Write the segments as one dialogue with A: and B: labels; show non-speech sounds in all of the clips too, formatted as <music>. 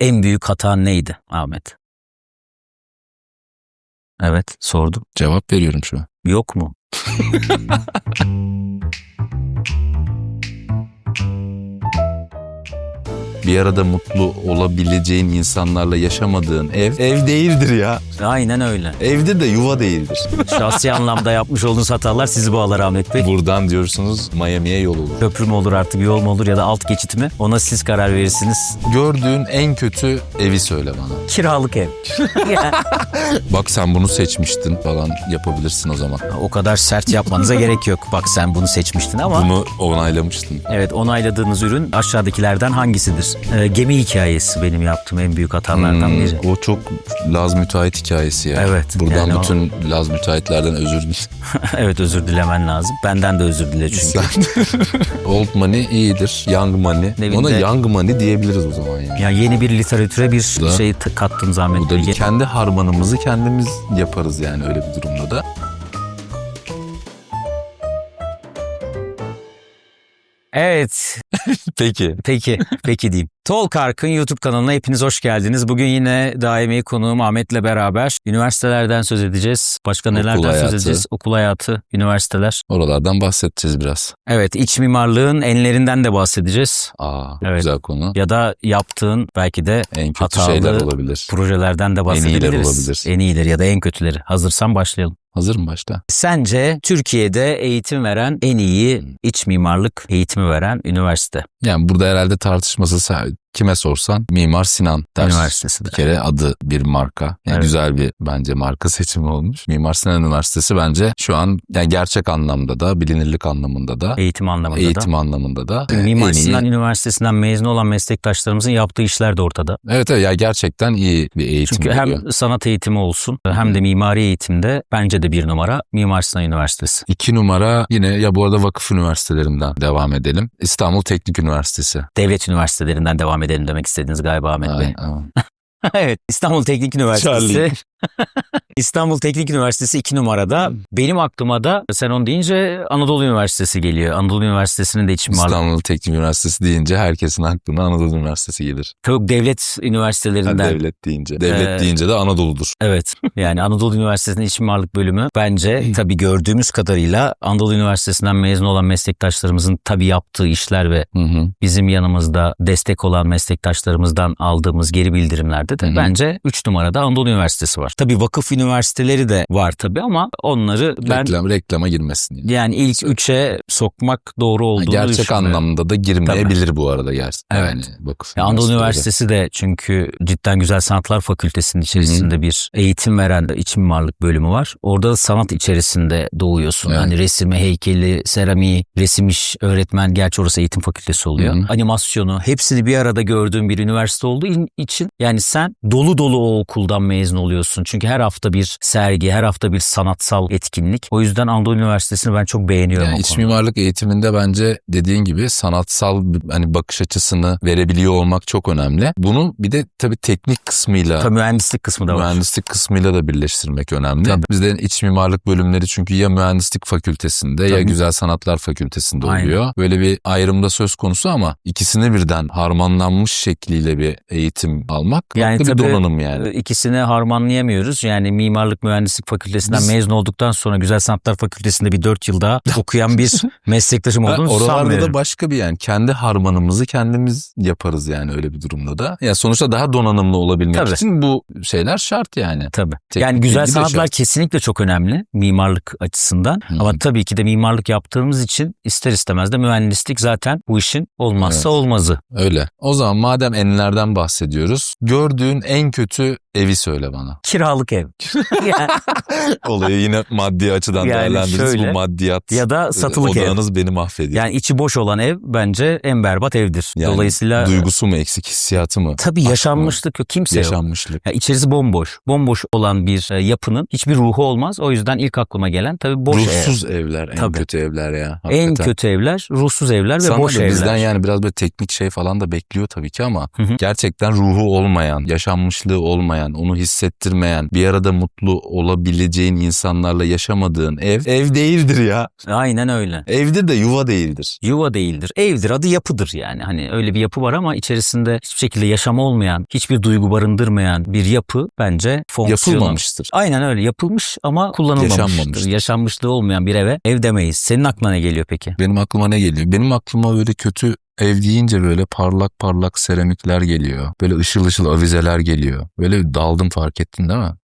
A: En büyük hatan neydi Ahmet? Evet sordum.
B: Cevap veriyorum şu an.
A: Yok mu? <laughs>
B: Bir arada mutlu olabileceğin insanlarla yaşamadığın ev, ev değildir ya.
A: Aynen öyle.
B: Evde de yuva değildir.
A: Şahsi anlamda yapmış olduğunuz hatalar sizi bağlar Ahmet Bey.
B: Buradan diyorsunuz Miami'ye yol olur.
A: Köprü mü olur artık yol mu olur ya da alt geçit mi? Ona siz karar verirsiniz.
B: Gördüğün en kötü evi söyle bana.
A: Kiralık ev. <laughs>
B: Bak sen bunu seçmiştin falan yapabilirsin o zaman.
A: o kadar sert yapmanıza <laughs> gerek yok. Bak sen bunu seçmiştin ama
B: Bunu onaylamıştın.
A: evet onayladığınız ürün aşağıdakilerden hangisidir? Ee, gemi hikayesi benim yaptığım en büyük hatalardan
B: Hmm,
A: biri.
B: o çok Laz müteahhit hikayesi ya.
A: Evet,
B: Buradan
A: yani o-
B: bütün Laz müteahhitlerden özür dilerim. <laughs> <laughs>
A: evet özür dilemen lazım. Benden de özür dile çünkü.
B: Old money iyidir. Young money.
A: Evinde-
B: Ona young money diyebiliriz o zaman yani.
A: Ya yeni bir literatüre bir
B: da-
A: şey kattım Zahmet
B: Bu da bir kendi harmanımızı kendimiz yaparız yani öyle bir durumda da.
A: Evet. <laughs>
B: Peki.
A: Peki. Peki diyeyim. Talk Ark'ın YouTube kanalına hepiniz hoş geldiniz. Bugün yine daimi konuğum Ahmet'le beraber üniversitelerden söz edeceğiz. Başka
B: Okul
A: nelerden söz
B: hayatı.
A: edeceğiz? Okul hayatı, üniversiteler.
B: Oralardan bahsedeceğiz biraz.
A: Evet, iç mimarlığın enlerinden de bahsedeceğiz.
B: Aa
A: Evet.
B: güzel konu.
A: Ya da yaptığın belki de
B: En kötü
A: hatalı
B: şeyler olabilir.
A: projelerden de bahsedebiliriz.
B: iyileri olabilir.
A: En iyileri ya da en kötüleri. Hazırsan başlayalım.
B: Hazır mı başta?
A: Sence Türkiye'de eğitim veren en iyi iç mimarlık eğitimi veren üniversite?
B: Yani burada herhalde tartışması kime sorsan Mimar Sinan der.
A: Üniversitesidir.
B: Bir kere adı bir marka. Yani
A: Evet.
B: Güzel bir bence marka seçimi olmuş. Mimar Sinan Üniversitesi bence şu an yani gerçek anlamda da bilinirlik anlamında da
A: Eğitim anlamında
B: eğitim
A: da.
B: anlamında da
A: Mimar
B: en iyi.
A: Sinan Üniversitesi'nden mezun olan meslektaşlarımızın yaptığı işler de ortada.
B: Evet evet ya gerçekten iyi bir eğitim
A: Çünkü
B: veriyor.
A: hem sanat eğitimi olsun hem de mimari eğitimde bence de bir numara Mimar Sinan Üniversitesi.
B: İki numara yine ya bu arada vakıf üniversitelerinden devam edelim. İstanbul Teknik Üniversitesi.
A: Devlet üniversitelerinden devam edelim demek istediniz galiba Ahmet Bey. <laughs> Evet İstanbul Teknik Üniversitesi.
B: Charlie.
A: İstanbul Teknik Üniversitesi 2 numarada. Benim aklıma da sen onu deyince Anadolu Üniversitesi geliyor. Anadolu Üniversitesi'nin de iç mimarlık.
B: İstanbul Teknik Üniversitesi deyince herkesin aklına Anadolu Üniversitesi gelir.
A: Çok devlet
B: Ha,
A: üniversitelerinden.
B: devlet deyince. Devlet
A: Ee,
B: deyince de Anadolu'dur.
A: Evet. Yani Anadolu Üniversitesi'nin iç mimarlık bölümü bence tabii gördüğümüz kadarıyla Anadolu Üniversitesi'nden mezun olan meslektaşlarımızın tabii yaptığı işler ve
B: Hı hı.
A: bizim yanımızda destek olan meslektaşlarımızdan aldığımız geri bildirimlerde de
B: Hı hı.
A: bence 3 numarada Anadolu Üniversitesi var. Tabii vakıf üniversiteleri de var tabii ama onları ben
B: Reklam, reklama girmesin. Yani.
A: yani ilk 3'e sokmak doğru olduğunu
B: Gerçek
A: düşünmüyorum.
B: anlamda da girmeyebilir bu arada gerçekten.
A: Evet.
B: Yani vakıf
A: Ya Anadolu. Üniversitesi de çünkü cidden Güzel Sanatlar Fakültesi'nin içerisinde bir eğitim veren iç mimarlık bölümü var. Orada da sanat içerisinde doğuyorsun.
B: Evet.
A: Hani resimi, heykeli, seramiği, resim iş öğretmen gerçi orası eğitim fakültesi oluyor.
B: Hı hı.
A: Animasyonu hepsini bir arada gördüğün bir üniversite olduğu in- için yani sen dolu dolu o okuldan mezun oluyorsun. Çünkü her hafta bir sergi, her hafta bir sanatsal etkinlik. O yüzden Anadolu Üniversitesi'ni ben çok beğeniyorum.
B: Yani iç
A: konuda.
B: mimarlık eğitiminde bence dediğin gibi sanatsal hani bakış açısını verebiliyor olmak çok önemli. Bunu bir de tabii teknik kısmıyla
A: Tabii mühendislik kısmı da var.
B: mühendislik kısmıyla da birleştirmek önemli.
A: Tabii.
B: Bizde iç mimarlık bölümleri çünkü ya mühendislik fakültesinde ya
A: Tabii.
B: güzel sanatlar fakültesinde
A: Aynen.
B: oluyor. Böyle bir ayrımda söz konusu ama ikisini birden harmanlanmış şekliyle bir eğitim almak
A: Yani
B: bir donanım yani.
A: İkisini harmanlayamıyoruz. Yani mimarlık mühendislik fakültesinden
B: Biz-
A: mezun olduktan sonra Güzel Sanatlar Fakültesi'nde bir 4 yıl daha <laughs> okuyan bir meslektaşım olduğunu
B: oralarda da başka bir yani kendi harmanımızı kendimiz yaparız yani öyle bir durumda da. Ya sonuçta daha donanımlı olabilmek
A: Tabii.
B: için bu şeyler şart yani.
A: Tabii.
B: Teknik
A: yani güzel sanatlar
B: şart.
A: kesinlikle çok önemli mimarlık açısından.
B: Hı hı.
A: Ama tabii ki de mimarlık yaptığımız için ister istemez de mühendislik zaten bu işin olmazsa
B: Evet.
A: olmazı.
B: Öyle. O zaman madem enlerden bahsediyoruz. Gördüğün en kötü evi söyle bana.
A: Kiralık ev. <laughs> ya, <laughs>
B: Olayı yine maddi açıdan
A: Yani
B: değerlendiririz.
A: şöyle,
B: Bu maddiyat
A: ya da satılık ev.
B: odağınız beni mahvediyor.
A: Yani içi boş olan ev bence en berbat evdir.
B: Yani
A: Dolayısıyla
B: duygusu mu eksik, hissiyatı mı?
A: tabii
B: aşk mı?
A: yaşanmışlık yok. Kimse yok.
B: Yaşanmışlık.
A: Ya içerisi bomboş. Bomboş olan bir e, yapının hiçbir ruhu olmaz. O yüzden ilk aklıma gelen tabii boş ev.
B: Ruhsuz evler en
A: Tabii.
B: kötü evler ya.
A: En
B: hakikaten.
A: kötü evler ruhsuz evler ve
B: Sana
A: boş evler.
B: bizden yani biraz böyle teknik şey falan da bekliyor tabii ki ama
A: Hı hı.
B: gerçekten ruhu olmayan, yaşanmışlığı olmayan vermeyen, onu hissettirmeyen, bir arada mutlu olabileceğin insanlarla yaşamadığın ev ev değildir ya.
A: Aynen öyle.
B: Evdir de yuva değildir.
A: Yuva değildir. Evdir adı yapıdır yani. Hani öyle bir yapı var ama içerisinde hiçbir şekilde yaşam olmayan, hiçbir duygu barındırmayan bir yapı bence fonksiyonu.
B: Yapılmamıştır.
A: Aynen öyle yapılmış ama kullanılmamıştır.
B: Yaşanmamıştır.
A: Yaşanmışlığı olmayan bir eve ev demeyiz. Senin aklına ne geliyor peki?
B: Benim aklıma ne geliyor? Benim aklıma böyle kötü ev deyince böyle parlak parlak seramikler geliyor. Böyle ışıl ışıl avizeler geliyor. Böyle daldım fark ettin değil mi?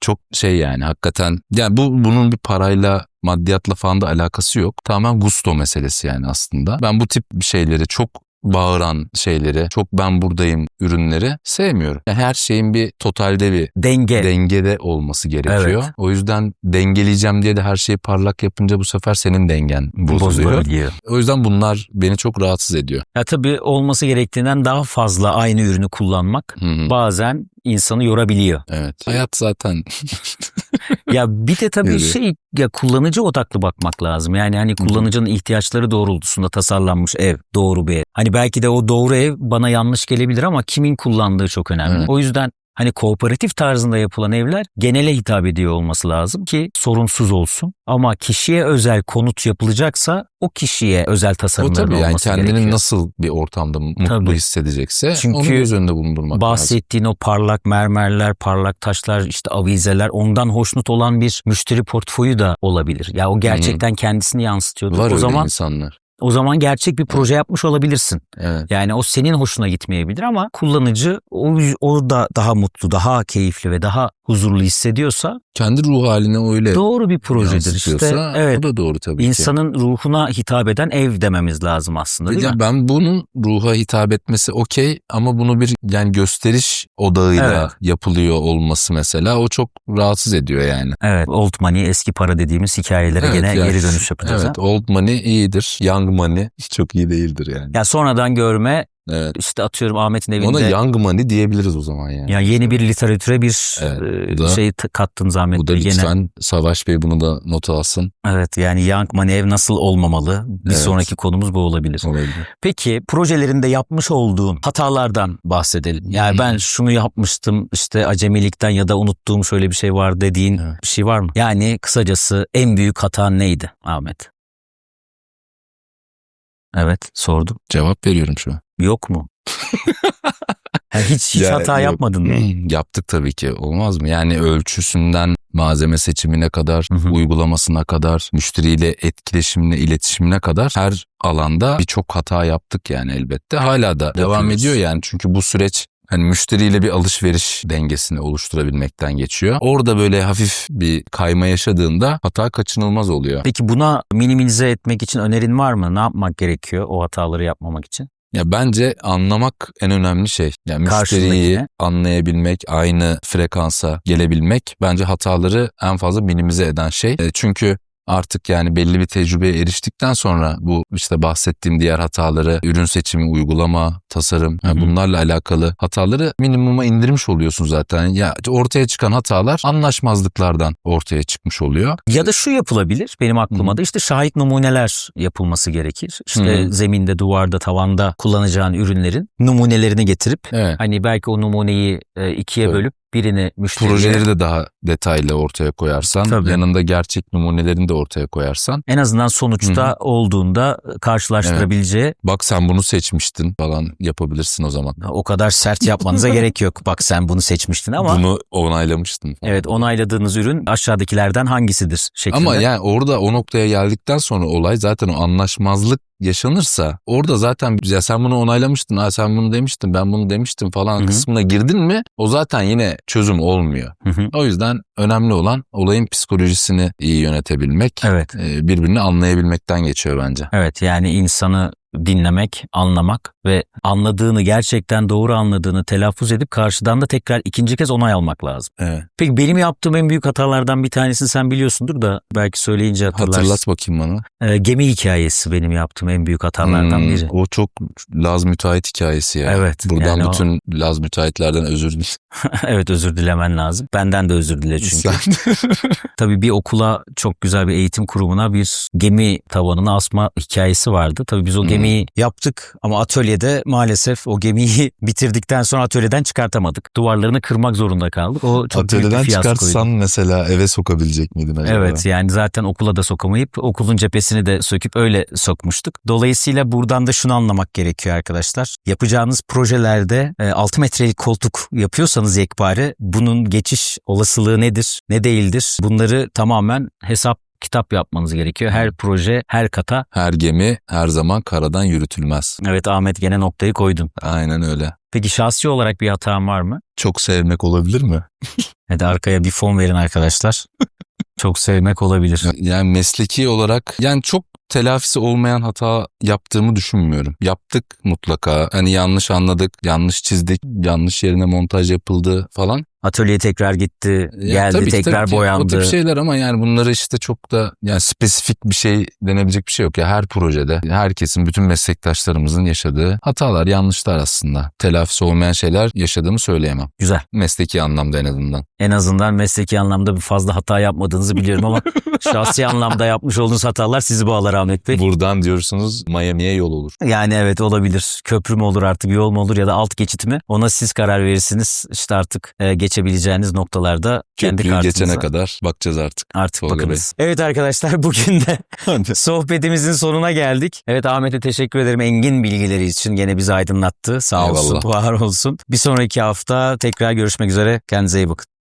B: Çok şey yani hakikaten yani bu bunun bir parayla maddiyatla falan da alakası yok. Tamamen gusto meselesi yani aslında. Ben bu tip şeyleri çok bağıran şeyleri, çok ben buradayım ürünleri sevmiyorum. Yani her şeyin bir totalde bir
A: Denge.
B: dengede olması gerekiyor.
A: Evet.
B: O yüzden dengeleyeceğim diye de her şeyi parlak yapınca bu sefer senin dengen bozuluyor. O yüzden bunlar beni çok rahatsız ediyor.
A: Ya tabii olması gerektiğinden daha fazla aynı ürünü kullanmak
B: Hı hı.
A: bazen insanı yorabiliyor.
B: Evet. Hayat zaten <laughs>
A: ya bir de tabii
B: Öyle.
A: şey ya kullanıcı odaklı bakmak lazım. Yani hani kullanıcının ihtiyaçları doğrultusunda tasarlanmış ev, doğru bir ev. Hani belki de o doğru ev bana yanlış gelebilir ama kimin kullandığı çok önemli.
B: Evet.
A: O yüzden hani kooperatif tarzında yapılan evler genele hitap ediyor olması lazım ki sorunsuz olsun. Ama kişiye özel konut yapılacaksa o kişiye özel
B: o
A: tasarımların
B: tabii yani
A: olması
B: kendini
A: gerekiyor.
B: nasıl bir ortamda mutlu
A: Tabii.
B: hissedecekse
A: Çünkü
B: onu göz önünde bulundurmak lazım.
A: Bahsettiğin o parlak mermerler, parlak taşlar, işte avizeler ondan hoşnut olan bir müşteri portföyü de olabilir. Ya o gerçekten kendisini yansıtıyordur.
B: Var
A: o
B: öyle
A: zaman
B: insanlar.
A: O zaman gerçek bir proje yapmış olabilirsin.
B: Evet.
A: Yani o senin hoşuna gitmeyebilir ama kullanıcı o, o da daha mutlu, daha keyifli ve daha huzurlu hissediyorsa
B: Kendi ruh haline öyle
A: doğru bir projedir işte. Evet.
B: o da doğru tabii ki.
A: İnsanın ruhuna hitap eden ev dememiz lazım aslında değil
B: Ya
A: mi?
B: ben bunun ruha hitap etmesi okey ama bunu bir yani gösteriş odağıyla
A: Evet.
B: yapılıyor olması mesela o çok rahatsız ediyor yani.
A: Evet, old money, eski para dediğimiz hikayelere
B: Evet,
A: gene
B: yani
A: geri dönüş yapacağız.
B: Evet
A: ha?
B: old money iyidir. Young money çok iyi değildir yani.
A: Ya sonradan görme
B: Evet.
A: işte atıyorum Ahmet'in evinde
B: Ona young money diyebiliriz o zaman yani.
A: ya yeni bir literatüre bir
B: Evet,
A: e,
B: da-
A: şey kattın Zahmet
B: Bu da lütfen Savaş Bey bunu da not alsın.
A: Evet yani young money ev nasıl olmamalı? Bir
B: Evet.
A: sonraki konumuz bu olabilir.
B: Olabilir.
A: Peki projelerinde yapmış olduğun hatalardan bahsedelim. Yani
B: Hı.
A: ben şunu yapmıştım işte acemilikten ya da unuttuğum şöyle bir şey var dediğin
B: Evet.
A: bir şey var mı? Yani kısacası en büyük hata neydi Ahmet? Evet sordum.
B: Cevap veriyorum şu an.
A: Yok mu? <laughs> Ha, hiç hiç
B: Ya,
A: hata
B: yok.
A: yapmadın mı?
B: Yaptık tabii ki. Olmaz mı? Yani ölçüsünden malzeme seçimine kadar,
A: Hı hı.
B: uygulamasına kadar, müşteriyle etkileşimine, iletişimine kadar her alanda birçok hata yaptık yani elbette. Hala da devam
A: Yapıyoruz.
B: ediyor yani çünkü bu süreç hani müşteriyle bir alışveriş dengesini oluşturabilmekten geçiyor. Orada böyle hafif bir kayma yaşadığında hata kaçınılmaz oluyor.
A: Peki buna minimize etmek için önerin var mı? Ne yapmak gerekiyor o hataları yapmamak için?
B: Ya bence anlamak en önemli şey. Yani müşteriyi anlayabilmek, aynı frekansa gelebilmek bence hataları en fazla minimize eden şey. E, Çünkü artık yani belli bir tecrübeye eriştikten sonra bu işte bahsettiğim diğer hataları, ürün seçimi, uygulama, tasarım yani bunlarla alakalı hataları minimuma indirmiş oluyorsun zaten. Ya ortaya çıkan hatalar anlaşmazlıklardan ortaya çıkmış oluyor.
A: Ya da şu yapılabilir benim aklıma da işte şahit numuneler yapılması gerekir. İşte
B: Hı.
A: zeminde, duvarda, tavanda kullanacağın ürünlerin numunelerini getirip
B: Evet.
A: hani belki o numuneyi e, ikiye
B: Tabii.
A: bölüp birini müşteriye
B: Projeleri de daha detaylı ortaya koyarsan,
A: Tabii.
B: yanında gerçek numunelerini de ortaya koyarsan
A: en azından sonuçta olduğunda karşılaştırabileceği
B: bak sen bunu seçmiştin falan yapabilirsin o zaman.
A: o kadar sert yapmanıza <laughs> gerek yok. Bak sen bunu seçmiştin ama
B: Bunu onaylamıştın falan.
A: evet onayladığınız ürün aşağıdakilerden hangisidir şeklinde.
B: Ama yani orada o noktaya geldikten sonra olay zaten o anlaşmazlık yaşanırsa orada zaten ya sen bunu onaylamıştın, ha sen bunu demiştin, ben bunu demiştim falan
A: Hı hı.
B: kısmına girdin mi o zaten yine çözüm olmuyor.
A: Hı hı.
B: O yüzden önemli olan olayın psikolojisini iyi yönetebilmek,
A: Evet.
B: birbirini anlayabilmekten geçiyor bence.
A: Evet yani insanı dinlemek, anlamak ve anladığını gerçekten doğru anladığını telaffuz edip karşıdan da tekrar ikinci kez onay almak lazım.
B: Evet.
A: Peki benim yaptığım en büyük hatalardan bir tanesini sen biliyorsundur da belki söyleyince hatırlarsın.
B: Hatırlat bakayım bana.
A: Ee, gemi hikayesi benim yaptığım en büyük hatalardan
B: Hmm,
A: biri.
B: O çok Laz müteahhit hikayesi ya.
A: Evet,
B: Buradan
A: yani o-
B: bütün Laz müteahhitlerden özür dilerim. <laughs> <laughs>
A: evet özür dilemen lazım. Benden de özür dile çünkü.
B: Sen- <laughs>
A: Tabii bir okula çok güzel bir eğitim kurumuna bir gemi tavanını asma hikayesi vardı. Tabii biz o gemi gemiyi yaptık ama atölyede maalesef o gemiyi <laughs> bitirdikten sonra atölyeden çıkartamadık. Duvarlarını kırmak zorunda kaldık. O çok büyük
B: Atölyeden
A: bir fiyaskoydu.
B: çıkartsan mesela eve sokabilecek miydin acaba?
A: Evet yani zaten okula da sokamayıp okulun cephesini de söküp öyle sokmuştuk. Dolayısıyla buradan da şunu anlamak gerekiyor arkadaşlar. Yapacağınız projelerde e, 6 metrelik koltuk yapıyorsanız yekpare bunun geçiş olasılığı nedir ne değildir bunları tamamen hesap kitap yapmanız gerekiyor. Her proje her kata
B: Her gemi her zaman karadan yürütülmez.
A: evet Ahmet gene noktayı koydun.
B: Aynen öyle.
A: Peki şahsi olarak bir hatam var mı?
B: Çok sevmek olabilir mi? <laughs>
A: Hadi arkaya bir fon verin arkadaşlar. <laughs> Çok sevmek olabilir.
B: Yani mesleki olarak yani çok telafisi olmayan hata yaptığımı düşünmüyorum. Yaptık mutlaka. Hani yanlış anladık, yanlış çizdik, yanlış yerine montaj yapıldı falan.
A: Atölye tekrar gitti,
B: Ya
A: geldi
B: tabii ki,
A: tekrar
B: tabii ki.
A: boyandı.
B: O tip şeyler ama yani bunları işte çok da yani spesifik bir şey denebilecek bir şey yok ya. Her projede herkesin, bütün meslektaşlarımızın yaşadığı hatalar, yanlışlar aslında. Telafisi olmayan şeyler yaşadığımı söyleyemem.
A: Güzel.
B: Mesleki anlamda en azından.
A: En azından mesleki anlamda bir fazla hata yapmadığınızı biliyorum ama <laughs> şahsi anlamda yapmış olduğunuz hatalar sizi bağlar Ahmet Bey.
B: Buradan diyorsunuz Miami'ye yol olur.
A: Yani evet olabilir. Köprü mü olur artık yol mu olur ya da alt geçit mi? Ona siz karar verirsiniz. İşte artık e, geçebileceğiniz noktalarda kendi
B: Köprüyü
A: kartınıza
B: geçene kadar bakacağız artık.
A: artık
B: Tolga
A: bakınız. Evet arkadaşlar <laughs> bugün de sohbetimizin sonuna geldik. Evet Ahmet'e teşekkür ederim engin bilgileri için. Gene bizi aydınlattı. Sağ olsun,
B: Eyvallah. <laughs>
A: var olsun. Bir sonraki hafta tekrar görüşmek üzere. Kendinize iyi bakın.